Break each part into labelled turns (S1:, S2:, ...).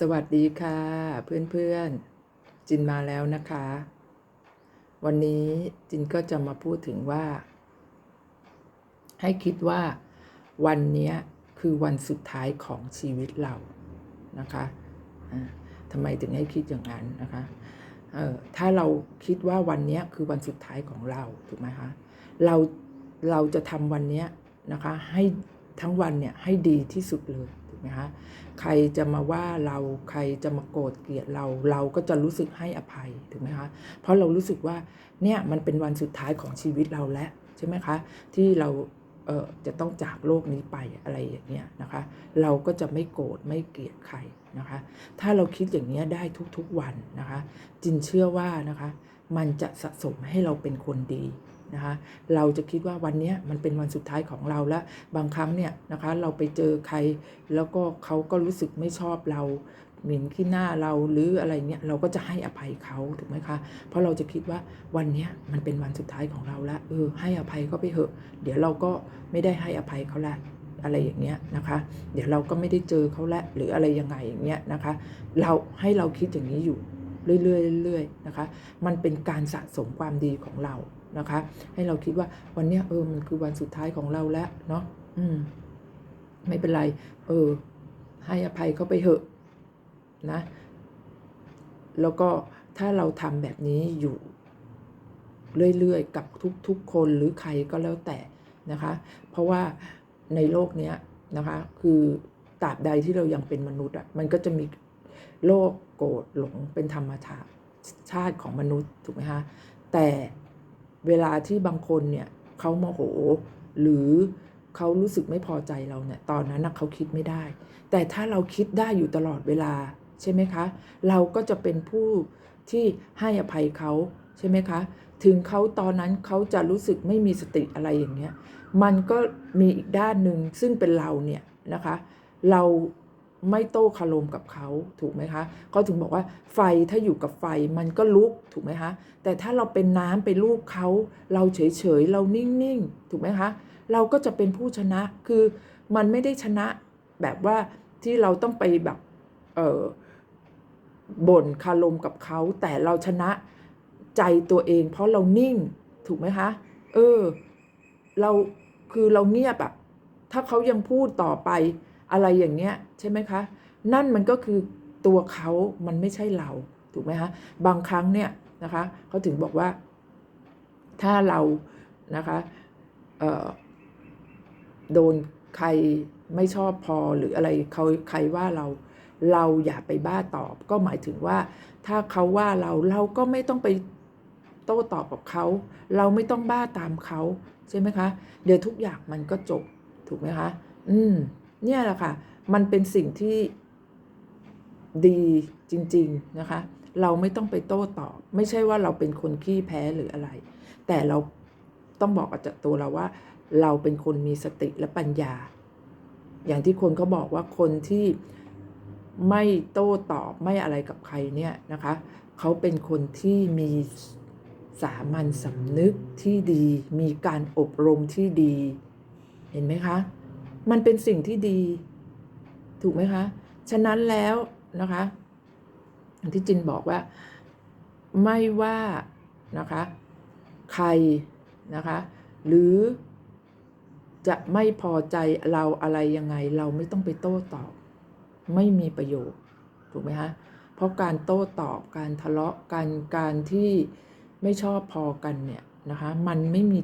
S1: สวัสดีค่ะ เพื่อนๆ จินมาแล้วนะคะ วันนี้จินก็จะมาพูดถึงว่า ให้คิดว่าวันนี้คือวันสุดท้ายของชีวิตเรานะคะทำไมถึงให้คิดอย่างนั้นนะคะเออถ้าเราคิดว่าวันนี้คือวันสุดท้ายของเราถูกไหมคะเราเราจะทำวันนี้นะคะให้ทั้งวันเนี่ยให้ดีที่สุดเลย ถูกไหมคะใครจะมาว่าเราใครจะมาโกรธเกลียดเรา เราก็จะรู้สึกให้อภัยถูกไหมคะเพราะเรารู้สึกว่าเนี่ยมันเป็นวันสุดท้ายของชีวิตเราแล้วใช่ไหมคะที่เราเอ่อจะต้องจากโลกนี้ไปอะไรอย่างเงี้ยนะคะ เราก็จะไม่โกรธไม่เกลียดใครนะคะ ถ้าเราคิดอย่างนี้ยได้ทุกๆวันนะคะ จินเชื่อว่านะคะ มันจะสะสมให้เราเป็นคนดี นะคะเราจะคิดว่าวันนี้มันเป็นวันสุดท้ายของเราแล้วบางครั้งเนี่ยนะคะเราไปเจอใคร แล้วก็เขาก็รู้สึกไม่ชอบเราหมิ่นขี้หน้าเราหรืออะไรเงี้ยเราก็จะให้อภัยเขาถูกไหมคะ เพราะเราจะคิดว่าวันนี้มันเป็นวันสุดท้ายของเราแล้วเออให้อภัยเขาไปเถอะ เดี๋ยวเราก็ไม่ได้ให้อภัยเขาละอะไรอย่างเงี้ยนะคะ เดี๋ยวเราก็ไม่ได้เจอเขาละหรืออะไรยังไงอย่างเงี้ยนะคะ เราให้เราคิดอย่างนี้อยู่เรื่อยๆเรื่อยๆนะคะ มันเป็นการสะสมความดีของเรา นะคะ ให้เราคิดว่าวันเนี้ยเออมันคือวันสุดท้ายของเราแล้วเนาะอืม ไม่เป็นไร เออ ให้อภัยเขาไปเถอะนะ แล้วก็ถ้าเราทำแบบนี้อยู่เรื่อยๆ กับทุกๆ คนหรือใครก็แล้วแต่นะคะ เพราะว่าในโลกเนี้ยนะคะ คือตราบใดที่เรายังเป็นมนุษย์อะมันก็จะมีโลกโกรธหลงเป็นธรรมชาติชาติของมนุษย์ถูกไหมคะแต่ เวลาที่บางคนเนี่ยเขาโมโห หรือเขารู้สึกไม่พอใจเราเนี่ยตอนนั้นเขาคิดไม่ได้ แต่ถ้าเราคิดได้อยู่ตลอดเวลาใช่ไหมคะ เราก็จะเป็นผู้ที่ให้อภัยเขาใช่ไหมคะ ถึงเขาตอนนั้นเขาจะรู้สึกไม่มีสติอะไรอย่างเงี้ย มันก็มีอีกด้านหนึ่งซึ่งเป็นเราเนี่ยนะคะ เรา ไม่โต้คารมกับเขาถูกไหมคะเขาถึงบอกว่าไฟถ้าอยู่กับไฟมันก็ลุกถูกไหมคะ แต่ถ้าเราเป็นน้ำไปลูบเขาเราเฉยๆเรานิ่งๆถูกไหมคะ เราก็จะเป็นผู้ชนะคือมันไม่ได้ชนะแบบว่าที่เราต้องไปแบบเออบ่นคารมกับเขา แต่เราชนะใจตัวเองเพราะเรานิ่งถูกไหมคะ เออ เราคือเราเงียบอะถ้าเขายังพูดต่อไป อะไรอย่างเงี้ยใช่ไหมคะ นั่นมันก็คือตัวเขามันไม่ใช่เราถูกไหมคะบางครั้งเนี่ยนะคะเขาถึงบอกว่า ถ้าเรานะคะโดนใครไม่ชอบพอหรืออะไรเขาใครว่าเราเราอย่าไปบ้าตอบ ก็หมายถึงว่า ถ้าเขาว่าเราเราก็ไม่ต้องไปโต้ตอบกับเขา เราไม่ต้องบ้าตามเขาใช่ไหมคะ เดี๋ยวทุกอย่างมันก็จบถูกไหมคะ อืม เนี่ยแหละค่ะ มันเป็นสิ่งที่ดีจริง ๆ นะคะ เราไม่ต้องไปโต้ตอบ ไม่ใช่ว่าเราเป็นคนขี้แพ้หรืออะไร แต่เราต้องบอกกับจากตัวเราว่า เราเป็นคนมีสติและปัญญา อย่างที่คนเขาบอกว่าคนที่ไม่โต้ตอบไม่อะไรกับใครเนี่ยนะคะ เขาเป็นคนที่มีสามัญสำนึกที่ดี มีการอบรมที่ดี เห็นไหมคะ มันเป็นสิ่งที่ดี ถูกไหมคะ ฉะนั้นแล้วนะคะอย่างที่จินบอกว่า ไม่ว่านะคะ ใครนะคะ หรือจะไม่พอใจเราอะไรยังไง เราไม่ต้องไปโต้ตอบ ไม่มีประโยชน์ถูกไหมคะเพราะการโต้ตอบการทะเลาะกันการที่ไม่ชอบพอกันเนี่ยนะคะ มันไม่มี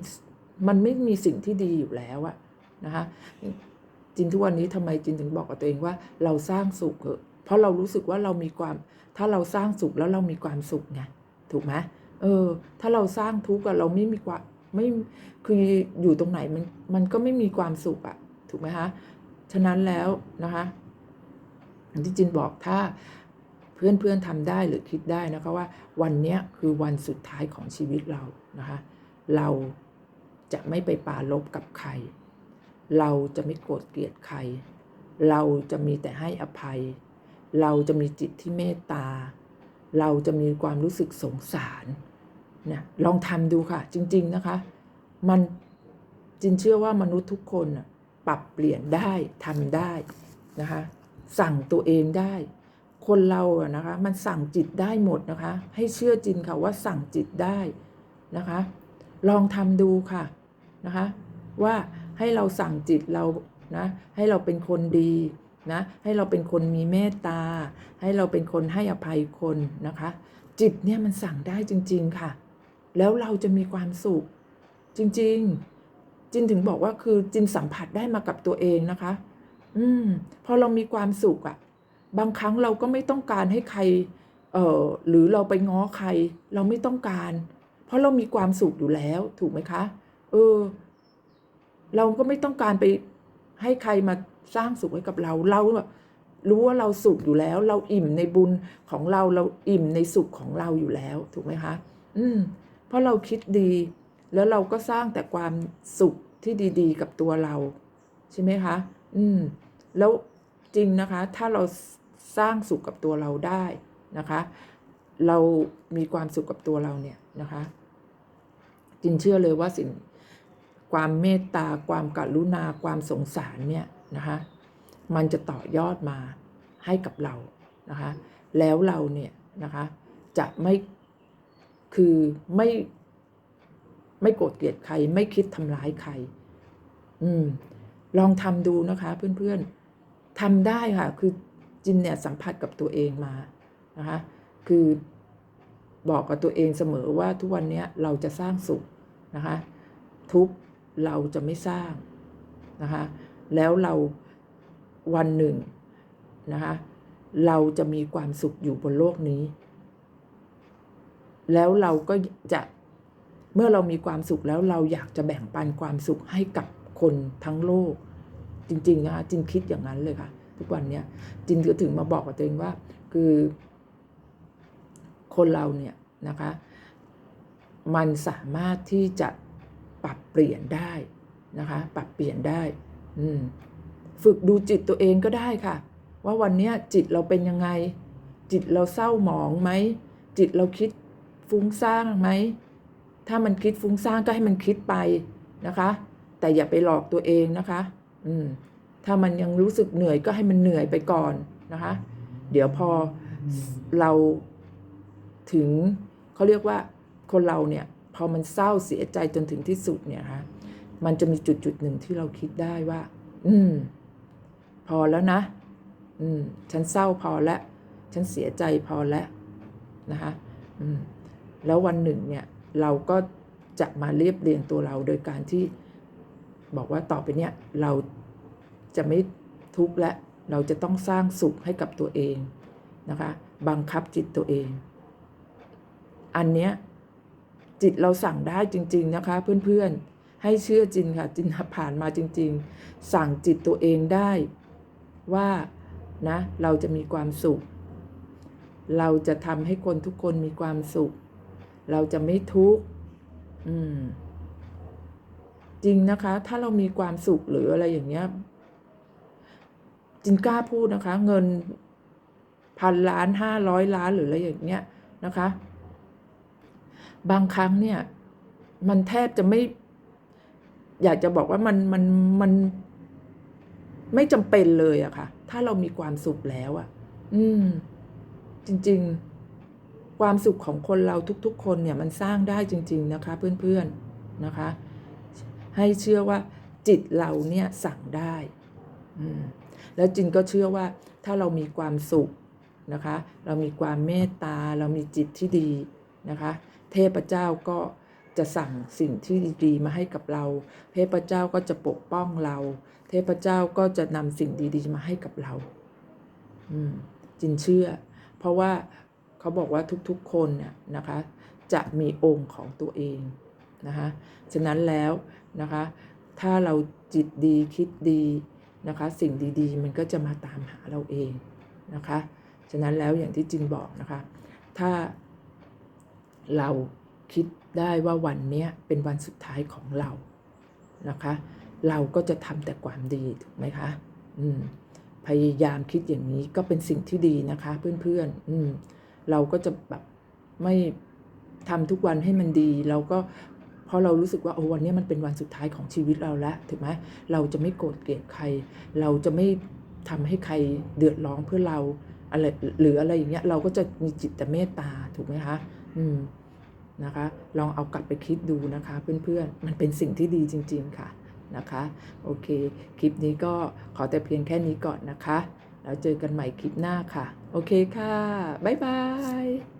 S1: มันไม่มีสิ่งที่ดีอยู่แล้วอะ นะคะจินทุกวันนี้ทำไมจินถึงบอกกับตัวเองว่าเราสร้างสุขเถอะเพราะเรารู้สึกว่าเรามีความ ถ้าเราสร้างสุขแล้วเรามีความสุขไงถูกไหมเออ ถ้าเราสร้างทุกข์อะเราไม่มีความไม่คืออยู่ตรงไหนมันมันก็ไม่มีความสุขอะถูกไหมคะฉะนั้นแล้วนะคะอย่างที่จินบอกถ้าเพื่อนๆทำได้หรือคิดได้นะคะว่า วันนี้คือวันสุดท้ายของชีวิตเรานะคะ เราจะไม่ไปปาลบกับใคร เราจะไม่โกรธเกลียดใคร เราจะมีแต่ให้อภัย เราจะมีจิตที่เมตตา เราจะมีความรู้สึกสงสารเนี่ยลองทำดูค่ะ จริง ๆนะคะ มันจินเชื่อว่ามนุษย์ทุกคนน่ะปรับเปลี่ยนได้ทำได้นะคะ สั่งตัวเองได้คคนเราอะนะคะ มันสั่งจิตได้หมดนะคะ ให้เชื่อจินค่ะว่าสั่งจิตได้นะคะ ลองทำดูค่ะนะคะ ว่า ให้เราสั่งจิตเรานะให้เราเป็นคนดีนะให้เราเป็นคนมีเมตตา ให้เราเป็นคนให้อภัยคนนะคะ จิตเนี่ยมันสั่งได้จริง ๆค่ะ แล้วเราจะมีความสุข จริง ๆ จินถึงบอกว่าคือจินสัมผัสได้มากับตัวเองนะคะ อืมพอเรามีความสุขอะบางครั้งเราก็ไม่ต้องการให้ใคร เอ่อหรือเราไปง้อใคร เราไม่ต้องการ เพราะเรามีความสุขอยู่แล้วถูกไหมคะ เออ เราก็ไม่ต้องการไปให้ใครมาสร้างสุขให้กับเรา เราแบบรู้ว่าเราสุขอยู่แล้ว เราอิ่มในบุญของเราเราอิ่มในสุขของเราอยู่แล้วถูกไหมคะ อืม เพราะเราคิดดี แล้วเราก็สร้างแต่ความสุขที่ดี ๆ กับตัวเรา ใช่ไหมคะ อืม แล้วจริงนะคะ ถ้าเราสร้างสุขกับตัวเราได้นะคะ เรามีความสุขกับตัวเราเนี่ยนะคะ จินเชื่อเลยว่าสิ่ง ความเมตตา ความกรุณา ความสงสารเนี่ยนะคะมันจะต่อยอดมาให้กับเรานะคะแล้วเราเนี่ยนะคะจะไม่คือไม่ไม่โกรธเกลียดใคร ไม่คิดทำร้ายใคร อืม ลองทำดูนะคะเพื่อนๆทำได้ค่ะ คือจินเนี่ยสัมผัสกับตัวเองมานะคะคือบอกกับตัวเองเสมอว่าทุกวันนี้เราจะสร้างสุขนะคะทุก เราจะไม่สร้างนะคะแล้วเราวันหนึ่งนะคะเราจะมีความสุขอยู่บนโลกนี้ แล้วเราก็จะเมื่อเรามีความสุขแล้วเราอยากจะแบ่งปันความสุขให้กับคนทั้งโลก จริงๆนะคะจินคิดอย่างนั้นเลยค่ะ ทุกวันเนี้ยจินก็ถึงมาบอกกับตัวเองว่า คือ คนเราเนี่ยนะคะ มันสามารถที่จะ ปรับเปลี่ยนได้นะคะ ปรับเปลี่ยนได้ฝึกดูจิตตัวเองก็ได้ค่ะ ว่าวันนี้จิตเราเป็นยังไง จิตเราเศร้าหมองไหม จิตเราคิดฟุ้งซ่านไหม ถ้ามันคิดฟุ้งซ่านก็ให้มันคิดไปนะคะ แต่อย่าไปหลอกตัวเองนะคะ อืมถ้ามันยังรู้สึกเหนื่อยก็ให้มันเหนื่อยไปก่อนนะคะ เดี๋ยวพอเราถึงเขาเรียกว่าคนเราเนี่ย อมันเศร้าเสียใจจนถึงที่สุดเนี่ยคะมันจะมีจุดจุดหนึ่งที่เราคิดได้ว่า อืม พอแล้วนะ อืม ฉันเศร้าพอแล้ว ฉันเสียใจพอแล้วนะคะอืม แล้ววันหนึ่งเนี่ย เราก็จะมาเรียบเรียงตัวเราโดยการที่บอกว่าต่อไปเนี่ยเราจะไม่ทุกข์และเราจะต้องสร้างสุขให้กับตัวเองนะคะ บังคับจิตตัวเอง อันเนี้ย จิตเราสั่งได้จริง ๆ นะคะเพื่อนๆ ให้เชื่อจินค่ะ จินผ่านมาจริง ๆ สั่งจิตตัวเองได้ว่านะเราจะมีความสุข เราจะทำให้คนทุกคนมีความสุข เราจะไม่ทุกข์อืมจริงนะคะ ถ้าเรามีความสุขหรืออะไรอย่างเงี้ยจินกล้าพูดนะคะ เงินพันล้านห้าร้อยล้านหรืออะไรอย่างเงี้ยนะคะ บางครั้งเนี่ย มันแทบจะไม่ อยากจะบอกว่ามันมันมันไม่จำเป็นเลยอะค่ะ ถ้าเรามีความสุขแล้วอะอืม จริง ๆ ความสุขของคนเราทุก ๆ คนเนี่ย มันสร้างได้จริง ๆ นะคะ เพื่อนๆนะคะ ให้เชื่อว่า จิตเราเนี่ยสั่งได้ อืม แล้วจินก็เชื่อว่า ถ้าเรามีความสุขนะคะ เรามีความเมตตา เรามีจิตที่ดีนะคะ เทพเจ้าก็จะสั่งสิ่งที่ดีๆมาให้กับเรา เทพเจ้าก็จะปกป้องเรา เทพเจ้าก็จะนำสิ่งดีๆมาให้กับเรา อืม จินเชื่อ เพราะว่าเขาบอกว่าทุกๆคนเนี่ยนะคะ จะมีองค์ของตัวเองนะคะ ฉะนั้นแล้วนะคะ ถ้าเราจิตดีคิดดีนะคะ สิ่งดีๆ มันก็จะมาตามหาเราเองนะคะ ฉะนั้นแล้วอย่างที่จินบอกนะคะ ถ้า เราคิดได้ว่าวันนี้เป็นวันสุดท้ายของเรานะคะ เราก็จะทำแต่ความดีถูกไหมคะอืมพยายามคิดอย่างนี้ก็เป็นสิ่งที่ดีนะคะ เพื่อนๆอืมเราก็จะแบบไม่ทำทุกวันให้มันดี เราก็เพราะเรารู้สึกว่าโอ้วันนี้มันเป็นวันสุดท้ายของชีวิตเราแล้วถูกไหมเราจะไม่โกรธเกลียดใคร เราจะไม่ทำให้ใครเดือดร้อนเพื่อเราอะไรหรืออะไรอย่างเงี้ยเราก็จะมีจิตเมตตาถูกไหมคะ อืม นะคะ ลองเอากลับไปคิดดูนะคะเพื่อนๆ มันเป็นสิ่งที่ดีจริง ๆ ค่ะนะคะ โอเค คลิปนี้ก็ขอแต่เพียงแค่นี้ก่อนนะคะ แล้วเจอกันใหม่คลิปหน้าค่ะ โอเคค่ะ บ๊ายบาย